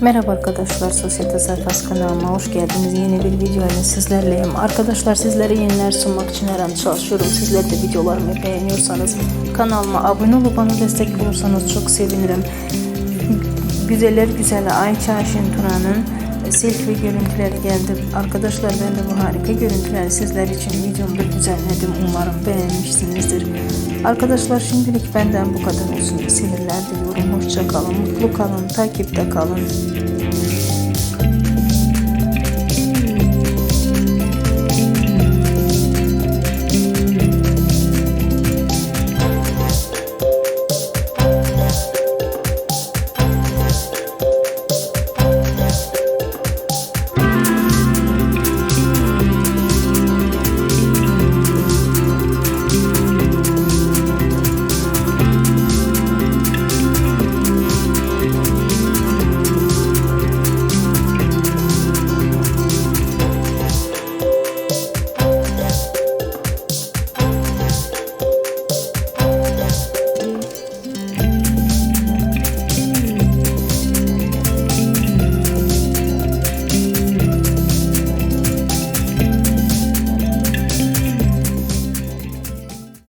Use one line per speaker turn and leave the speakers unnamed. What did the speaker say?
Merhaba arkadaşlar, Sosyete Sayfası kanalıma hoş geldiniz. Yeni bir video ile sizlerleyim. Arkadaşlar sizlere yeniler sunmak için her an çalışıyorum. Sizler de videolarımı beğeniyorsanız kanalıma abone olup bana destek olursanız çok sevinirim. Güzeller güzeli Ayça Aşin Turan'ın selfie görüntüleri geldi. Arkadaşlar ben de bu harika görüntüleri sizler için videomda düzenledim. Umarım beğenmişsinizdir. Arkadaşlar şimdilik benden bu kadar olsun. Seyirler diliyorum. Hoşça kalın, mutlu kalın, takipte kalın.